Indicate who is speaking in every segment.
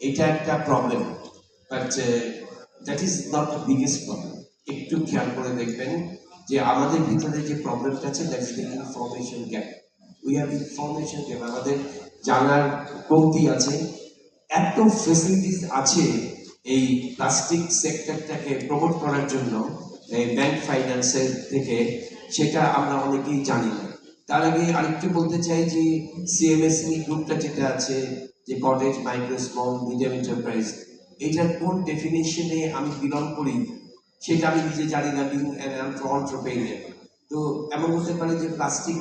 Speaker 1: এটা একটা problem but that is not biggest problem একটু খেয়াল করে দেখবেন যে আমাদের ভিতরে যে প্রবলেমটা আছে that is the information gap we have information gap আমাদের জানার কমতি আছে। এত ফেসিলিটিস আছে এই প্লাস্টিক সেক্টরটাকে প্রমোট করার জন্য ব্যাংক ফাইন্যান্সের থেকে, সেটা আমরা অনেকেই জানি না। তার আগে আরেকটু বলতে চাই যে সিএমএসই গ্রুপটা যেটা আছে, যে cottage micro small medium enterprise এটার কোন ডেফিনেশনে আমি বিলং করি, সেটা আমি নিজে জানি না বিং অন্টারপ্রেনিয়ার তো এমন হতে পারে যে প্লাস্টিক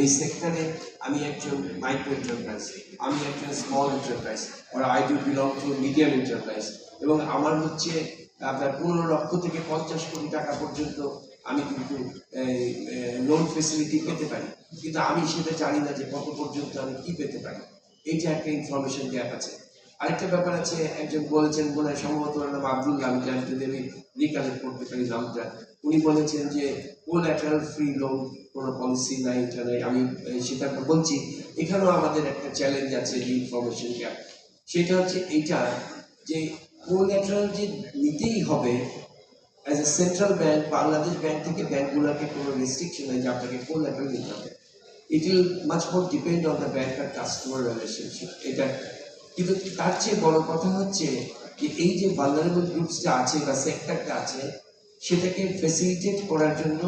Speaker 1: এই সেক্টরে আমি একজন মাইক্রো এন্টারপ্রাইজ আমি একজন small enterprise R I do belong to medium enterprise এবং আমার হচ্ছে আপনার পনেরো লক্ষ থেকে পঞ্চাশ কোটি টাকা পর্যন্ত আমি কিন্তু লোন ফেসিলিটি পেতে পারি। কিন্তু আমি সেটা জানি না যে কত পর্যন্ত আমি কি পেতে পারি। এইটা একটা ইনফরমেশন গ্যাপ আছে। আরেকটা ব্যাপার আছে, একজন বলেছেন মনে হয় সম্ভবত নাম আব্দুল্লাহ আমি জানি যদি আমি রিকালেক্ট করতে পারি নামটা উনি বলেছেন যে কোল্যাটারাল ফ্রি লোন কোনো পলিসি নাই, এটা নাই। আমি সেটা বলছি। এখানেও আমাদের একটা চ্যালেঞ্জ আছে যে ইনফরমেশন গ্যাপ সেটা হচ্ছে এইটা যে কোল্যাটারাল যে নিতেই হবে as a central bank Bangladesh bank থেকে ব্যাংকগুলোকে কোনো রেস্ট্রিকশন নেই যে আপনাকে কোল্যাটারাল নিতে হবে। It will much more depend on the bank R customer relationship এটা কিন্তু তার চেয়ে বড় কথা হচ্ছে যে এই যে ভালনারেবল গ্রুপসটা আছে বা সেক্টরটা আছে সেটাকে ফেসিলিটেট করার জন্য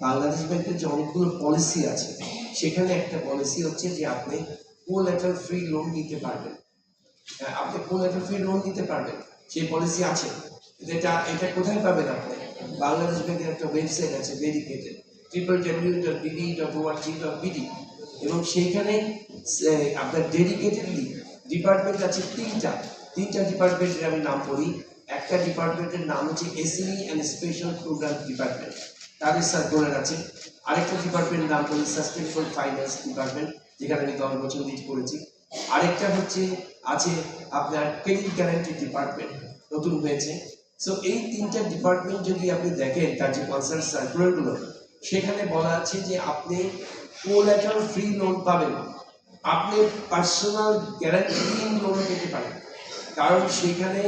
Speaker 1: বাংলাদেশ ব্যাংকের যে অনেকগুলো পলিসি আছে সেখানে একটা পলিসি হচ্ছে যে আপনি কোল্যাটারাল ফ্রি লোন নিতে পারবেন। হ্যাঁ, আপনি কোল্যাটারাল ফ্রি লোন নিতে পারবেন সেই পলিসি আছে। কিন্তু এটা কোথায় পাবেন আপনি? বাংলাদেশ ব্যাংকের একটা ওয়েবসাইট আছে dedicated triple W dot BD dot ORG dot BD এবং সেইখানে আপনার ডেডিকেটেডলি ডিপার্টমেন্ট আছে তিনটা। তিনটা ডিপার্টমেন্টের আমি নাম বলি একটা ডিপার্টমেন্টের নাম হচ্ছে SME and special program department তাদের সার্কুলার আছে আরেকটা ডিপার্টমেন্টের নাম বলি সাস্টেনেবল ফাইন্যান্স ডিপার্টমেন্ট যেখানে আমি দশ বছর লিড করেছি। আরেকটা হচ্ছে, আছে আপনার ক্রেডিট গ্যারান্টি ডিপার্টমেন্ট নতুন হয়েছে। সো এই তিনটা ডিপার্টমেন্ট যদি আপনি দেখেন, তার যে কনসার্ন সার্কুলারগুলো সেখানে বলা আছে যে আপনি কোল্যাটারাল ফ্রি লোন পাবেন। আপনি পার্সোনাল গ্যারান্টি লোন পেতে পারেন। কারণ সেখানে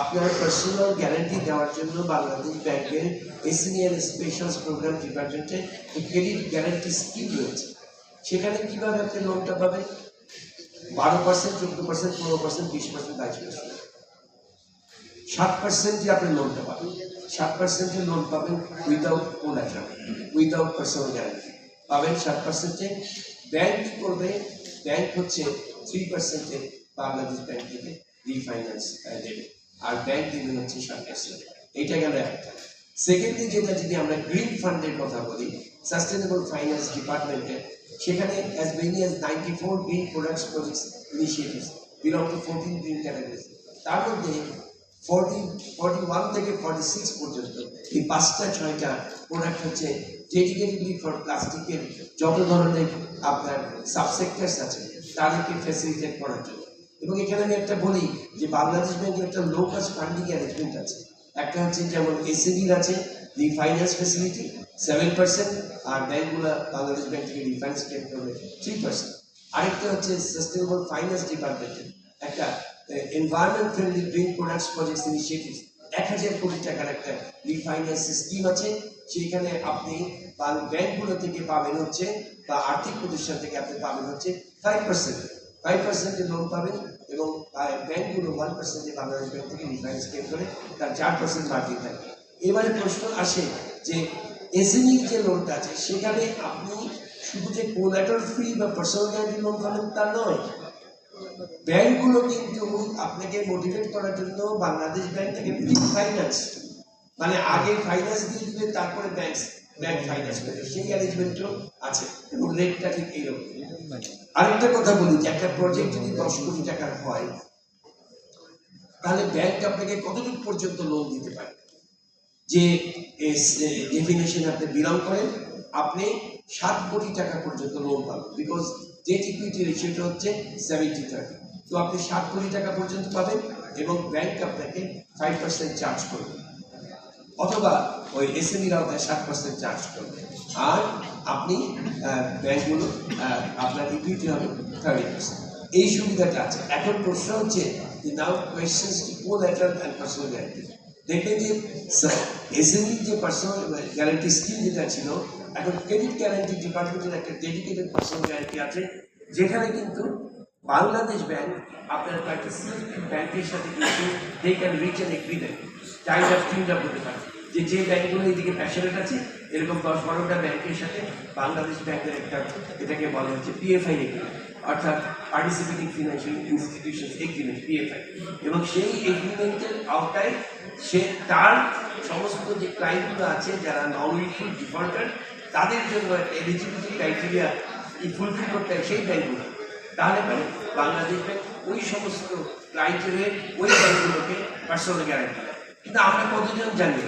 Speaker 1: আপনার পার্সোনাল গ্যারান্টি দেওয়ার জন্য বাংলাদেশ ব্যাংকের এসিনিয়ার স্পেশাল প্রোগ্রাম ডিপার্টমেন্টে ক্রেডিট গ্যারান্টি স্কিম রয়েছে। সেখানে কীভাবে আপনি লোনটা পাবেন? বারো পার্সেন্ট চোদ্দ পার্সেন্ট পনেরো পার্সেন্ট বিশ পার্সেন্ট বাইশ পার্সেন্ট সাত পার্সেন্টে আপনি লোনটা পাবেন, সাত পার্সেন্টে লোন পাবেন without collateral without personal guarantee পাবেন সাত পার্সেন্টে ব্যাংক করবে? ব্যাংক হচ্ছে থ্রি পার্সেন্টে বাংলাদেশ ব্যাংক থেকে রিফাইন্যান্স দেবে। আর ব্যাংক দেবে হচ্ছে সাত পার্সেন্ট এইটা গেল একটা। সেকেন্ডলি যেটা যদি আমরা গ্রিন ফান্ডের কথা বলি সাস্টেনেবল ফাইন্যান্স ডিপার্টমেন্টে সেখানে as many as ninety four green products projects initiatives belong to fourteen green categories তার মধ্যে ফর্টি ফর্টি ওয়ান থেকে ফর্টি সিক্স পর্যন্ত। এই পাঁচটা, ছয়টা প্রোডাক্ট হচ্ছে ডেডিকেটেডলি ফর প্লাস্টিকের যত ধরনের আপনার সাবসেক্টরস আছে, তাদেরকে ফ্যাসিলিটেট করার জন্য। এবং এখানে আমি একটা বলি যে বাংলাদেশ ব্যাংকের একটা লো কাস্ট ফান্ডিং অ্যারেঞ্জমেন্ট আছে। একটা হচ্ছে যেমন এসএবির আছে রিফাইন্যান্স ফেসিলিটি সেভেন পার্সেন্ট আর ব্যাংকগুলো বাংলাদেশ ব্যাংক থেকে রিফাইন্যান্স করবে থ্রি পার্সেন্ট আরেকটা হচ্ছে সাস্টেনেবল ফাইন্যান্স ডিপার্টমেন্টের একটা environment green products projects initiative এক হাজার কোটি টাকার একটা রিফাইন্যান্স স্কিম আছে, সেইখানে আপনি ব্যাংকগুলো থেকে পাবেন হচ্ছে বা আর্থিক প্রতিষ্ঠান থেকে আপনি পাবেন হচ্ছে ফাইভ পার্সেন্ট ফাইভ পার্সেন্টের লোন পাবেন এবং ব্যাংকগুলো ওয়ান পার্সেন্টে বাংলাদেশ ব্যাংক থেকে রিফাইন্যান্স ক্লেম করে তার চার পার্সেন্ট মার্জিন থাকে এবারে প্রশ্ন আসে যে এসএমই যে লোনটা আছে, সেখানে আপনি শুধু যে কোলাটার ফ্রি বা পার্সোনাল গ্যারান্টি লোন পাবেন তা নয় ব্যাংকগুলো কিন্তু আপনাকে মোটিভেট করার জন্য বাংলাদেশ ব্যাংক থেকে ফাইন্যান্স মানে আগে ফাইন্যান্স দিয়ে দিবে, তারপরে ব্যাংক ব্যাংক ফাইন্যান্স করবে সেই অ্যারেঞ্জমেন্টও আছে এবং রেটটা ঠিক এইরকম। আরেকটা কথা বলি যে, একটা প্রজেক্ট যদি দশ কোটি টাকার হয়, তাহলে ব্যাংক আপনাকে কতটুকু পর্যন্ত লোন দিতে পারে? যে ডেফিনেশন আপনি বিলং করেন, আপনি সাত কোটি টাকা পর্যন্ত লোন পাবেন। বিকজ ডেট ইকুইটি রেশিওটা হচ্ছে সেভেন্টি থার্টি তো আপনি সাত কোটি টাকা পর্যন্ত পাবেন এবং ব্যাংক আপনাকে ফাইভ পার্সেন্ট চার্জ করবে। অথবা ওই এসএমইর আওতায় সাত পার্সেন্ট চার্জ করবে। আর আপনি ব্যাংকগুলো আপনার ইকুইটি হবে থার্টি পার্সেন্ট এই সুবিধাটা আছে। এখন প্রশ্ন হচ্ছে now questions to collateral and personal guarantee দেখবেন যে এসএমই যে পার্সোনাল গ্যারান্টি স্কিম যেটা ছিল এখন ক্রেডিট গ্যারান্টি ডিপার্টমেন্টের একটা ডেডিকেটেড পার্সোনাল গ্যারান্টি আছে, যেখানে কিন্তু বাংলাদেশ ব্যাংক আপনার কয়েকটা পার্টিসিপেন্ট ব্যাংকের সাথে কিন্তু they can reach an agreement child of team টিমটা হতে পারে যে যে ব্যাংকগুলো এইদিকে প্যাশনেট আছে, এরকম দশ বারোটা ব্যাংকের সাথে বাংলাদেশ ব্যাংকের একটা, এটাকে বলা হচ্ছে পিএফআই এগ্রিমেন্ট অর্থাৎ participating financial institution agreement PFI এবং সেই এগ্রিমেন্টের আওতায় সে তার সমস্ত যে ক্লায়েন্টগুলো আছে, যারা নন উইথফুল ডিফল্টার তাদের জন্য এলিজিবিলিটি ক্রাইটেরিয়া ফুলফিল করতে হয় সেই ব্যাংকগুলো। তাহলে পরে বাংলাদেশ ব্যাংক ওই সমস্ত ক্রাইটেরিয়া ওই ব্যাংকগুলোকে পার্সোনাল গ্যারান্টি দেয়। কিন্তু আমরা কতজন জানি?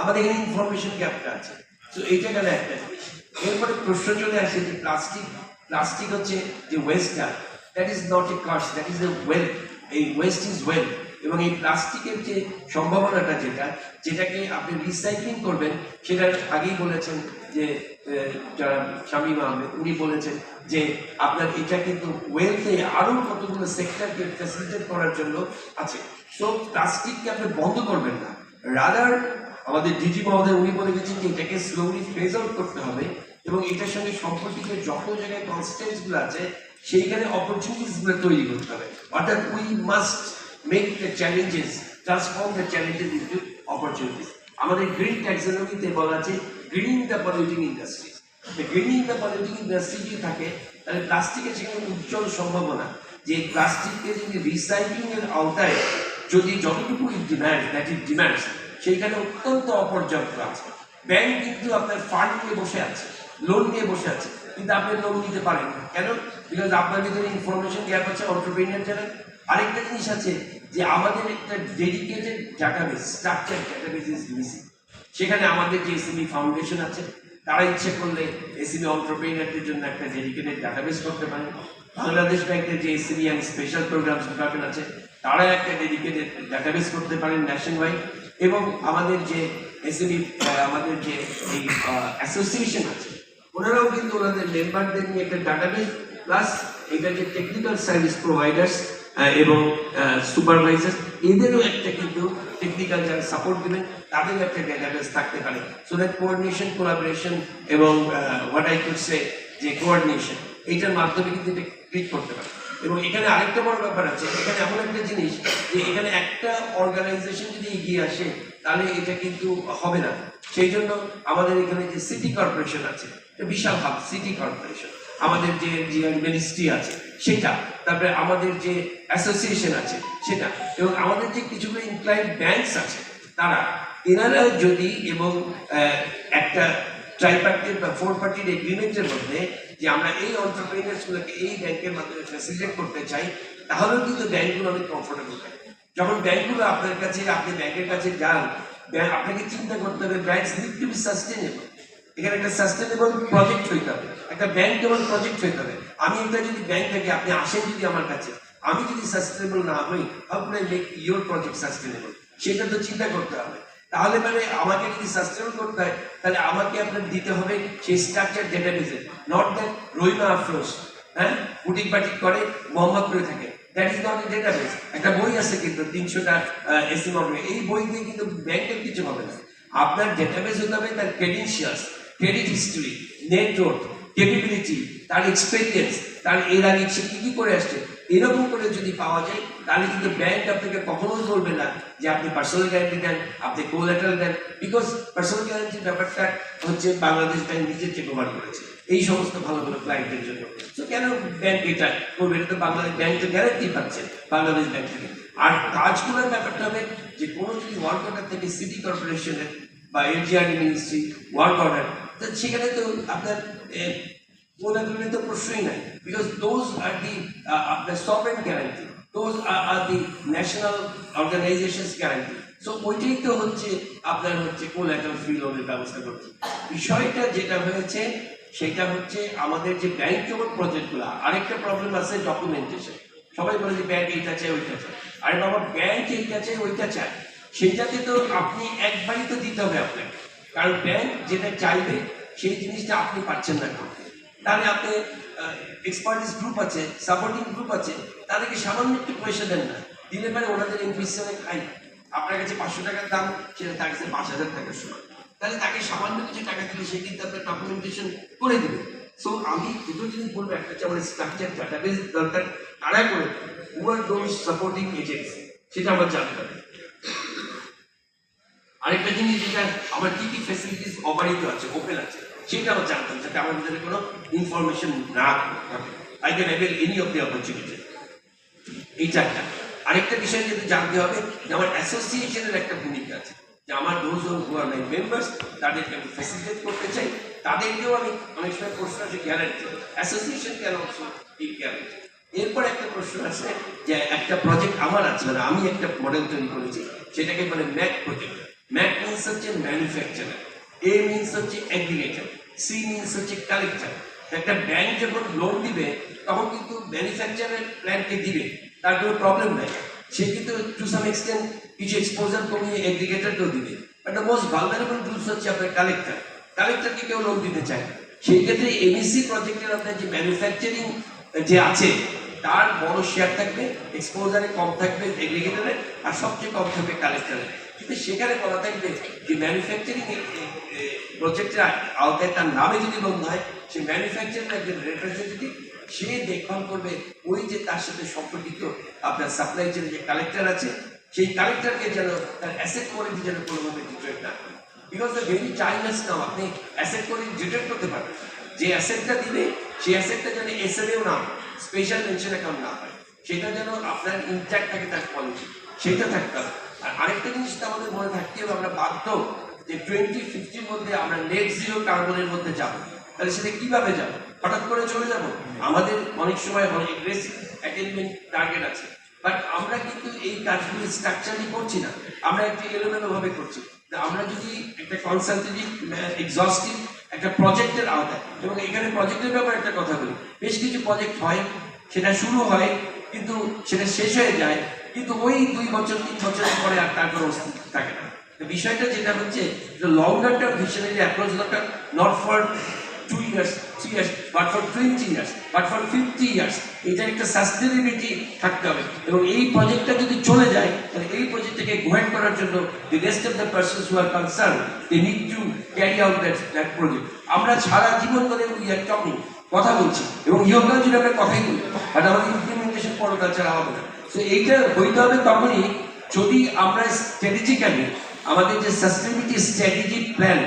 Speaker 1: আমাদের এখানে ইনফরমেশন গ্যাপটা আছে। তো এইটা গেল একটা জিনিস। এরপরে প্রশ্ন চলে আসে যে প্লাস্টিক প্লাস্টিক হচ্ছে যে ওয়েস্টটা that is not a curse that is a wealth এই ওয়েস্ট ইজ ওয়েল এবং এই প্লাস্টিকের যে সম্ভাবনাটা যেটা, যেটাকে আপনি রিসাইক্লিং করবেন, সেটার আগেই বলেছেন যে যারা শামীম আহমেদ উনি বলেছেন যে, আপনার এটা কিন্তু ওয়েলথে আরও কতগুলো সেক্টরকে ফ্যাসিলিটেট করার জন্য আছে। সো প্লাস্টিককে আপনি বন্ধ করবেন না। রাদার আমাদের ডিজি মহোদয় উনি বলে গেছেন যে, এটাকে স্লোলি ফেজ আউট করতে হবে। এবং এটার সঙ্গে সম্পর্কিত যত জায়গায় কনস্টেন্সগুলো আছে, সেইখানে অপরচুনিটিসগুলো তৈরি করতে হবে। অর্থাৎ we must make the challenges transform the challenges into opportunities আমাদের গ্রিন ট্যাক্সোনমিতে বলা আছে greening the polluting industry greening the polluting industry যদি থাকে, তাহলে প্লাস্টিকের সেখানে উজ্জ্বল সম্ভাবনা যে প্লাস্টিককে যদি এর আওতায় যদি যতটুকু ডিম্যান্ড দ্যাট ইজ ডিম্যান্ড সেইখানে অত্যন্ত অপর্যাপ্ত আছে। ব্যাংক কিন্তু আপনার ফান্ড নিয়ে বসে আছে। লোন নিয়ে বসে আছে। কিন্তু আপনি লোন নিতে পারেন। কেন? বিকজ আপনার ভিতরে ইনফরমেশন গ্যাপ আছে অন্টারপ্রিনিয়ার যারা আরেকটা জিনিস আছে যে আমাদের একটা dedicated database structure database is missing সেখানে আমাদের যে এসিবি ফাউন্ডেশন আছে, তারা ইচ্ছে করলে এসিবি অন্টারপ্রিনিয়ারদের জন্য একটা ডেডিকেটেড ডাটাবেস করতে পারে বাংলাদেশ ব্যাংকের যে এসিবি অ্যান্ড স্পেশাল প্রোগ্রামস ডিপার্টমেন্ট আছে, তারা একটা ডেডিকেটেড ডাটাবেস করতে পারেন ন্যাশন ওয়াইড এবং আমাদের যে এসিবি আমাদের যে এই অ্যাসোসিয়েশন আছে ওনারাও কিন্তু ওনাদের মেম্বারদের নিয়ে একটা ডাটাবেস প্লাস এটা যে টেকনিক্যাল সার্ভিস প্রোভাইডার্স এবং সুপারভাইজার এদেরও একটা কিন্তু টেকনিক্যাল যারা সাপোর্ট দেবেন তাদেরও একটা ডেটাবেস থাকতে পারে। সো দ্যাট কোঅর্ডিনেশন কোলাবোরেশন এবং হোয়াট আই কুড সে যে কোঅর্ডিনেশন এইটার মাধ্যমে কিন্তু এটা ক্লিক করতে পারে। এবং এখানে আরেকটা বড় ব্যাপার আছে, এখানে এমন একটা জিনিস যে এখানে একটা অর্গানাইজেশন যদি এগিয়ে আসে, তাহলে এটা কিন্তু হবে না। সেই জন্য আমাদের এখানে যে সিটি কর্পোরেশন আছে বিশাল হাব সিটি কর্পোরেশন আমাদের যে মিনিস্ট্রি আছে, সেটা, তারপরে আমাদের যে অ্যাসোসিয়েশন আছে, সেটা, এবং আমাদের যে কিছুগুলো ইনক্লাইন্ড ব্যাংকস আছে, তারা এনারা যদি এবং একটা ট্রাইপার্টির বা ফোর পার্টির এগ্রিমেন্টের মধ্যে যে আমরা এই অন্টারপ্রিনার্স গুলোকে এই ব্যাংকের মাধ্যমে ফ্যাসিলিটেট করতে চাই, তাহলেও কিন্তু ব্যাংকগুলো অনেক কমফোর্টেবল থাকে। যখন ব্যাংকগুলো আপনার কাছে, আপনি ব্যাংকের কাছে যান আপনাকে চিন্তা করতে হবে ব্যাংক সাস্টেনেবল এখানে একটা সাস্টেনেবল প্রজেক্ট হইতে হবে, একটা ব্যাংক প্রজেক্ট হইতে হবে। আমি একটা যদি ব্যাংক থেকে আপনি আসেন যদি আমার কাছে, আমি যদি সাস্টেনেবল না হই মেক প্রজেক্ট সাস্টেনেবল সেটা তো চিন্তা করতে হবে। তাহলে মানে আমাকে যদি সাস্টেনেবল করতে হয়, তাহলে আমাকে আপনার দিতে হবে সেই স্ট্রাকচার ডেটাবেসে নট দ্যাট রহিমা আফরোজ হ্যাঁ? পুটিক পাটিক করে, মোহাম্মদ করে থাকে। দ্যাট ইজ নট ডেটাবেস একটা বই আছে কিন্তু, তিনশোটা এসি মডেল এই বই দিয়ে কিন্তু ব্যাংকের কিছু হবে না। আপনার ডেটাবেস হতে হবে তার credentials credit history network capability তার এক্সপেরিয়েন্স তার এর আগে সে কি কি করে আসছে। এরকম করে যদি পাওয়া যায়, তাহলে কিন্তু ব্যাংক আপনাকে কখনোই বলবে না যে আপনি পার্সোনাল গ্যারান্টি দেন, আপনি কোলেটারাল দেন। বিকজ পার্সোনাল গ্যারান্টির ব্যাপারটা হচ্ছে বাংলাদেশ ব্যাংক নিজে টেক ওভার করেছে। এই সমস্ত ভালো ভালো ক্লায়েন্টের জন্য। তো কেন ব্যাংক এটা করবে? এটা তো বাংলাদেশ ব্যাংক তো গ্যারান্টি পাচ্ছে, বাংলাদেশ ব্যাংক থেকে। আর কাজগুলোর ব্যাপারটা হবে যে, কোনো যদি ওয়ার্ক অর্ডার থেকে সিটি কর্পোরেশনের বা এনজিআরডি মিনিস্ট্রি ওয়ার্ক অর্ডার তো সেখানে তো আপনার কোলাগুলি তো প্রশ্নই নাই। বিকজ দোজ আর দি আপনার sovereign guarantee those are the national organisations guarantee so ওইটাই তো হচ্ছে, আপনার হচ্ছে কোলাটাল ফ্রি লোনের ব্যবস্থা করছে। বিষয়টা যেটা হয়েছে সেটা হচ্ছে আমাদের যে ব্যাংক জগৎ প্রজেক্টগুলো আরেকটা প্রবলেম আছে ডকুমেন্টেশন সবাই বলে যে ব্যাংক এইটা চাই ওইটা চাই আরে বাবা ব্যাংক এইটা চাই ওইটা চাই সেটাতে তো আপনি একবারই তো দিতে হবে আপনাকে। কারণ ব্যাংক যেটা চাইবে, সেই জিনিসটা আপনি পাচ্ছেন না করতে তাহলে আপনি এক্সপার্টিস গ্রুপ আছে সাপোর্টিং গ্রুপ আছে, তাদেরকে সামান্য একটু পয়সা দেন না। দিলে পরে ওনাদের এমপিসি খাই আপনার কাছে পাঁচশো টাকার দাম, সেটা তার কাছে পাঁচ হাজার টাকার সমান। তাহলে তাকে সামান্য কিছু টাকা দিলে সে কিন্তু আপনার ডকুমেন্টেশন করে দেবে। সো আমি দুটো জিনিস বলব, একটা হচ্ছে আমাদের স্ট্রাকচার ডাটাবেস দরকার তারা করে ওয়ার দোজ সাপোর্টিং এজেন্টস সেটা আমার জানতে হবে আরেকটা জিনিস যেটা, আমার কি কি ফেসিলিটিস অপারিত আছে ওপেন আছে, সেটা আমার জানতাম যাতে আমার ভিতরে কোনো ইনফরমেশন না I can avail any of the opportunity এই চারটা। আরেকটা বিষয় যেটা জানতে হবে, যে আমার অ্যাসোসিয়েশনের একটা ভূমিকা আছে। যে আমার those who R my members তাদেরকে আমি ফেসিলিটেট করতে চাই। তাদেরকেও আমি অনেক সময় প্রশ্ন আছে guarantee association can also guarantee এরপর একটা প্রশ্ন আছে যে, একটা প্রজেক্ট আমার আছে মানে আমি একটা মডেল তৈরি করেছি, সেটাকে বলে ম্যাক প্রজেক্ট ম্যাক মিনস হচ্ছে ম্যানুফ্যাকচারার এ মিনস হচ্ছে অ্যাগ্রিগেটর সি মিনস হচ্ছে কালেক্টর একটা ব্যাংক যখন লোন দিবে, তখন কিন্তু ম্যানুফ্যাকচারের প্ল্যানকে দিবে। তার কোনো প্রবলেম নাই। সে কিন্তু টু সাম এক্সটেন্ট কিছু এক্সপোজার কমিয়ে এগ্রিগেটরকেও দিবে। দ্য মোস্ট ভালনারেবল গ্রুপস হচ্ছে আপনার কালেক্টর কালেক্টরকে কেউ লোন দিতে চায়। সেই ক্ষেত্রে এমএসসি প্রজেক্টের আপনার যে ম্যানুফ্যাকচারিং যে আছে, তার বড় শেয়ার থাকবে এক্সপোজারে কম থাকবে এগ্রিগেটরে আর সবচেয়ে কম থাকবে কালেক্টরে কিন্তু সেখানে বলা থাকবে যে ম্যানুফ্যাকচারিং প্রজেক্টের আওতায় তার নামে যদি লোন হয়, সে ম্যানুফ্যাকচারিং একজন রিপ্রেজেন্টেটিভ সে দেখভাল করবে। ওই যে তার সাথে সম্পর্কিত আপনার সাপ্লাই চেনের যে কালেক্টর আছে, সেই কালেক্টরকে যেন তার অ্যাসেট কোয়ালিটি যেন কোনোভাবে ডিটেক্ট না করে। বিকজ দ্য ভেরি চাইনাস নাও আপনি অ্যাসেট কোয়ালিটি ডিটেক্ট করতে পারবেন। যে অ্যাসেটটা দিবে, সেই অ্যাসেটটা যেন এসএমএও না হয় স্পেশাল মেনশন অ্যাকাউন্ট না হয়। সেটা যেন আপনার ইনট্যাক্ট থাকে তার কোয়ালিটি সেটা থাকতে হবে। আর আরেকটা জিনিস তো আমাদের মনে থাকতে হবে, আমরা বাধ্য যে টোয়েন্টি ফিফটির মধ্যে আমরা নেট জিরো কার্বনের মধ্যে যাব। তাহলে সেটা কীভাবে যাব? হঠাৎ করে চলে যাব? আমাদের অনেক সময় অনেক অ্যাটেনমেন্ট টার্গেট আছে। বাট আমরা কিন্তু এই কাজগুলি স্ট্রাকচারলি করছি না। আমরা একটু এলোমেলো ভাবে করছি আমরা যদি একটা কনসালটেটিভ এক্সস্টিভ একটা প্রজেক্টের আওতায় এবং এখানে প্রজেক্টের ব্যাপারে একটা কথা বলি। বেশ কিছু প্রজেক্ট হয়, সেটা শুরু হয়, কিন্তু সেটা শেষ হয়ে যায়, কিন্তু ওই দুই বছর তিন বছরের পরে আর তার কোনো অস্তিত্ব থাকে না। বিষয়টা যেটা হচ্ছে লং টার্ম ভিশনারি অ্যাপ্রোচ দরকার not for two years three years but for twenty years but for fifty years এটা একটা সাস্টেনেবিলিটি থাকতে হবে। এবং এই প্রজেক্টটা যদি চলে যায়, তাহলে এই প্রজেক্টটাকে গোয়েন করার জন্য the rest of the persons who are concern they need to carry out that that project আমরা সারা জীবন ধরে উই আর টকিং কথা বলছি, এবং ইয়ঙ্গার যদি আমরা কথাই বলি বাট আমাদের ইমপ্লিমেন্টেশন পড়ো তাছাড়া হবে না। তো এইটা হইতে হবে তখনই যদি আমরা স্ট্র্যাটেজিক্যালি আমাদের যে সাস্টেনেবিলিটি স্ট্র্যাটেজি প্ল্যান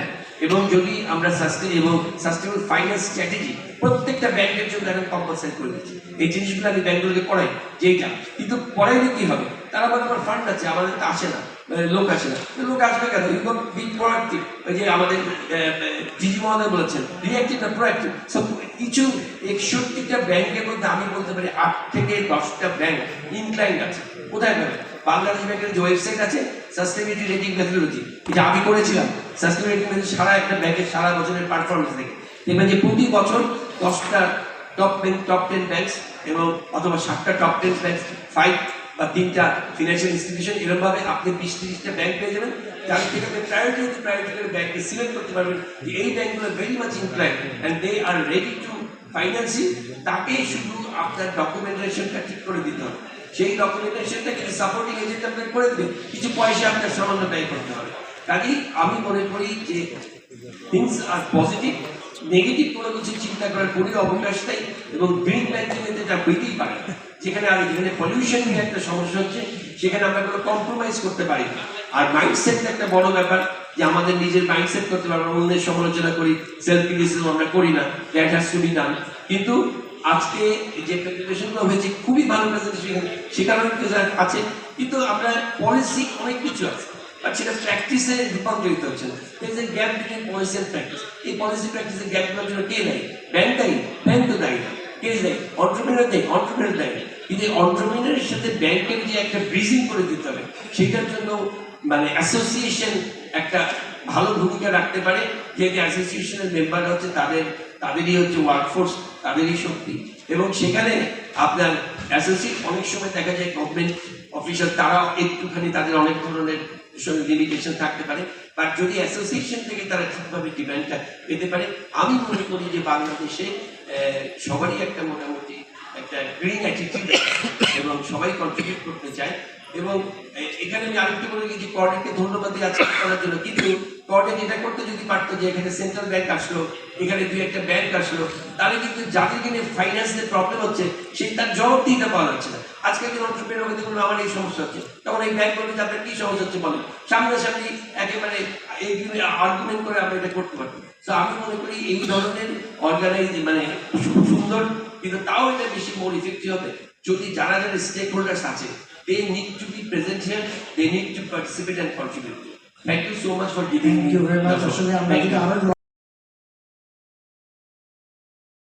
Speaker 1: এবং যদি আমরা সাস্টেন এবং সাস্টেনেবল ফাইন্যান্স স্ট্র্যাটেজি প্রত্যেকটা ব্যাংকের জন্য এখন কম্পালসারি করে দিচ্ছি। এই জিনিসগুলো আমি ব্যাংকগুলোকে পড়াই যে এইটা কিন্তু পড়াইলে কি হবে? তারা বলে আমার ফান্ড আছে, আমাদের তো আসে না মানে লোক আসে না। লোক আসবে কেন? ইউ গট প্রোয়াক্টিভ ওই যে আমাদের জিজি মহোদয় বলেছেন রিয়াক্টিভ না প্রোয়াক্টিভ সব কিছু একষট্টিটা ব্যাংকের মধ্যে আমি বলতে পারি আট থেকে দশটা ব্যাংক ইনক্লাইন আছে। কোথায় পাবে? বাংলাদেশ ব্যাংকের যে ওয়েবসাইট আছে সাস্টেনেবিলিটি রেটিং মেথোলজি এটা আমি করেছিলাম। সাস্টেনেবিলিটি মেথোলজি সারা একটা ব্যাংকের সারা বছরের পারফরমেন্স দেখে। দেখবেন যে প্রতি বছর দশটা top ten top ten banks এবং অথবা সাতটা টপ টেন ব্যাংকস ফাইভ বা তিনটা ফিনান্সিয়াল ইনস্টিটিউশন এরকমভাবে আপনি বিশ তিরিশটা ব্যাংক পেয়ে যাবেন। যার থেকে আপনি প্রায়োরিটি হতে প্রায়োরিটি ব্যাংককে সিলেক্ট করতে পারবেন যে এই ব্যাংকগুলো very much incline and they are ready to financing তাকে শুধু আপনার ডকুমেন্টেশনটা ঠিক করে দিতে হবে। সেই ডকুমেন্টেশনটা সাপোর্টিং এজেন্ট আপনাকে করে দেবে, কিছু পয়সা আপনার সামান্য ব্যয় করতে হবে কাজেই আমি মনে করি যে থিংস আর পজিটিভ নেগেটিভ কোনো কিছু চিন্তা করার কোনো অবকাশ নেই এবং গ্রিন ব্যাংকিং যা হইতেই পারে। যেখানে আমি যেখানে পলিউশন নিয়ে একটা সমস্যা হচ্ছে, সেখানে আমরা কোনো কম্প্রোমাইজ করতে পারি না আর মাইন্ডসেট একটা বড় ব্যাপার যে আমাদের নিজের মাইন্ডসেট করতে পারব অন্যের সমালোচনা করি সেলফ ক্রিটিসিজম আমরা করি না that has to be done কিন্তু আজকে যে প্রেজেন্টেশনগুলো হয়েছে, খুবই ভালো প্রেজেন্টেশন সে কারণে আছে কিন্তু আমরা পলিসি অনেক কিছু আছে সেটা প্র্যাকটিসে রূপান্তরিত হচ্ছে না। Gap between policy and practice এই পলিসি প্র্যাকটিসের জন্য কে দেয়? ব্যাংক দায়ী? ব্যাংক তো দায়ী না। কে দেয়? অন্টারপ্রিনার দেয়? অন্টারপ্রিনার দেয়। কিন্তু অন্টারপ্রিনারের সাথে ব্যাংকের যে একটা ব্রিজিং করে দিতে হবে, সেটার জন্য মানে অ্যাসোসিয়েশন একটা ভালো ভূমিকা রাখতে পারে যে অ্যাসোসিয়েশনের মেম্বার হচ্ছে তাদের, তাদেরই হচ্ছে ওয়ার্কফোর্স তাদেরই শক্তি। এবং সেখানে আপনার অ্যাসোসিয়েট অনেক সময় দেখা যায় গভর্নমেন্ট অফিসার তারা একটুখানি তাদের অনেক ধরনের সঙ্গে লিমিটেশন থাকতে পারে। বাট যদি অ্যাসোসিয়েশন থেকে তারা ঠিকভাবে ডিমান্ডটা পেতে পারে, আমি মনে করি যে বাংলাদেশে সবারই একটা মোটামুটি একটা গ্রিন অ্যাটিটিউড এবং সবাই কন্ট্রিবিউট করতে চায়। এবং এখানে আমি আরেকটু বলে যে কর্ডেটকে ধন্যবাদ দিই আজকে করার জন্য। কিন্তু এটা করতে যদি পারতো যে এখানে সেন্ট্রাল ব্যাংক আসলো, এখানে দুই একটা ব্যাংক আসলো, তাহলে কিন্তু যাদের কিনে ফাইন্যান্সের প্রবলেম হচ্ছে সেই তার জবাব দিতে পাওয়া যাচ্ছে না। আজকে মধ্যে বলল আমার এই সমস্যা হচ্ছে। তখন এই ব্যাংক বলবে আপনার কি সমস্যা হচ্ছে বলেন? সামনাসামনি একেবারে এইগুলো আর্গুমেন্ট করে আমরা এটা করতে পারব। তো আমি মনে করি এই ধরনের অর্গানাইজ মানে সুন্দর, কিন্তু তাও এটা বেশি মোর ইফেক্টিভ হবে। যদি যারা যারা স্টেক হোল্ডার্স আছে They need to be present here. They need to participate and contribute. Thank you so much
Speaker 2: for giving Thank me. the you very much.